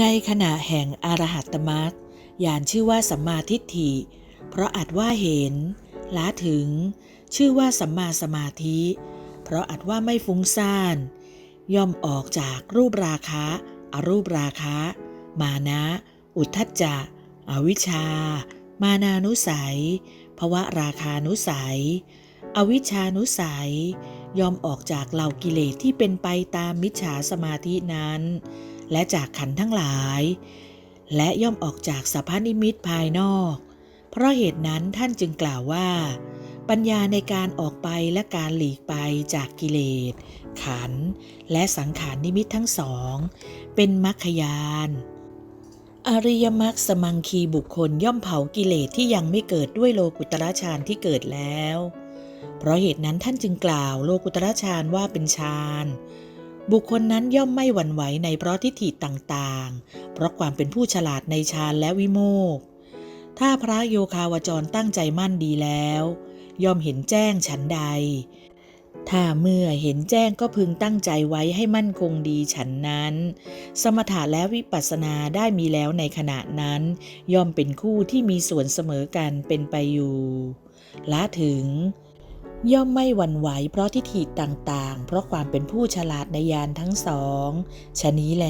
ในขณะแห่งอรหัตมรรคยานชื่อว่าสัมมาทิฏฐิ เพราะอาจว่าเห็นละถึง ชื่อว่าสัมมาสมาธิ เพราะอาจว่าไม่ฟุ้งซ่าน ย่อมออกจากรูปราคะอรูปราคะ มานะ อุทธัจจะ อวิชชา มานานุสัยภวะราคานุสัย อวิชชานุสัย ย่อมออกจากเหล่ากิเลสที่เป็นไปตามมิจฉาสมาธินั้น และจากขันทั้งหลาย และย่อมออกจากสัพพนิมิตภายนอก เพราะเหตุนั้นท่านจึงกล่าวว่า ปัญญาในการออกไปและการหลีกไปจากกิเลส ขัน และสังขารนิมิตทั้งสอง เป็นมรรคยานอริยมรรคสมังคีบุคคลย่อมเผากิเลสที่ยังไม่เกิดด้วยโลกุตระฌานที่เกิดแล้ว เพราะเหตุนั้นท่านจึงกล่าวโลกุตระฌานว่าเป็นฌาน บุคคลนั้นย่อมไม่หวั่นไหวในเพราะทิฏฐิต่างๆ เพราะความเป็นผู้ฉลาดในฌานและวิโมกข์ถ้าพระโยคาวจรตั้งใจมั่นดีแล้ว ย่อมเห็นแจ้งฉันใด ถ้าเมื่อเห็นแจ้งก็พึงตั้งใจไว้ให้มั่นคงดีฉันนั้น สมถะและวิปัสสนาได้มีแล้วในขณะนั้น ย่อมเป็นคู่ที่มีส่วนเสมอกันเป็นไปอยู่ ละถึง ย่อมไม่หวั่นไหวเพราะทิฏฐิต่างๆ เพราะความเป็นผู้ฉลาดในยานทั้งสองชะนี้แล